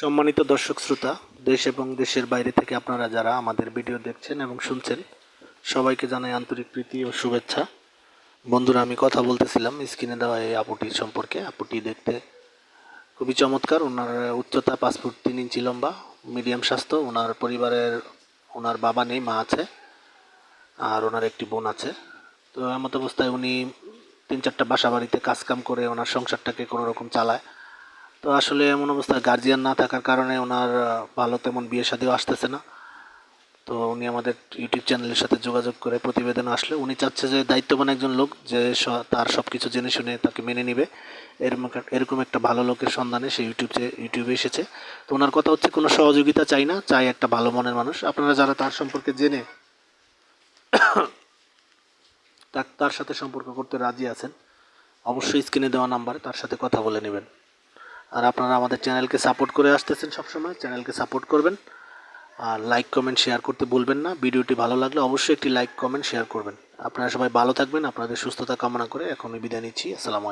সম্মানিত দর্শক শ্রোতা, দেশ এবং দেশের বাইরে থেকে আপনারা যারা আমাদের ভিডিও দেখছেন এবং শুনছেন, সবাইকে জানাই আন্তরিক প্রীতি ও শুভেচ্ছা। বন্ধুরা, আমি কথা বলতেছিলাম স্ক্রিনে দেওয়া এই আপুটি সম্পর্কে। আপুটি দেখতে খুবই চমৎকার। ওনার উচ্চতা পাঁচ ফুট তিন ইঞ্চি লম্বা মিডিয়াম স্বাস্থ্য। ওনার পরিবারের, ওনার বাবা নেই, মা আছে, আর ওনার একটি বোন আছে। তো এমত অবস্থায় উনি তিন চারটা বাসা বাড়িতে কাজকাম করে ওনার সংসারটাকে কোনো রকম চালায়। তো আসলে এমন অবস্থায় গার্জিয়ান না থাকার কারণে ওনার ভালো তেমন বিয়ে শাদিও আসতেছে না। তো উনি আমাদের ইউটিউব চ্যানেলের সাথে যোগাযোগ করে প্রতিবেদন আসলে উনি চাচ্ছে যে দায়িত্ববান একজন লোক যে তার সব কিছু জেনে শুনে তাকে মেনে নিবে। এরকম এরকম একটা ভালো লোকের সন্ধানে সে ইউটিউব ইউটিউবে এসেছে। তো ওনার কথা হচ্ছে কোনো সহযোগিতা চাই না, চাই একটা ভালো মনের মানুষ। আপনারা যারা তার সম্পর্কে জেনে তার সাথে সম্পর্ক করতে রাজি আছেন, অবশ্যই স্ক্রিনে দেওয়া নাম্বারে তার সাথে কথা বলে নেবেন। আর আপনারা আমাদের চ্যানেলকে সাপোর্ট করে আসতেছেন সবসময়, চ্যানেলকে সাপোর্ট করবেন। আর লাইক, কমেন্ট, শেয়ার করতে ভুলবেন না। ভিডিওটি ভালো লাগলে অবশ্যই একটি লাইক, কমেন্ট, শেয়ার করবেন। আপনারা সবাই ভালো থাকবেন, আপনাদের সুস্থতা কামনা করে এখনই বিদায় নিচ্ছি। আসসালামু আলাইকুম।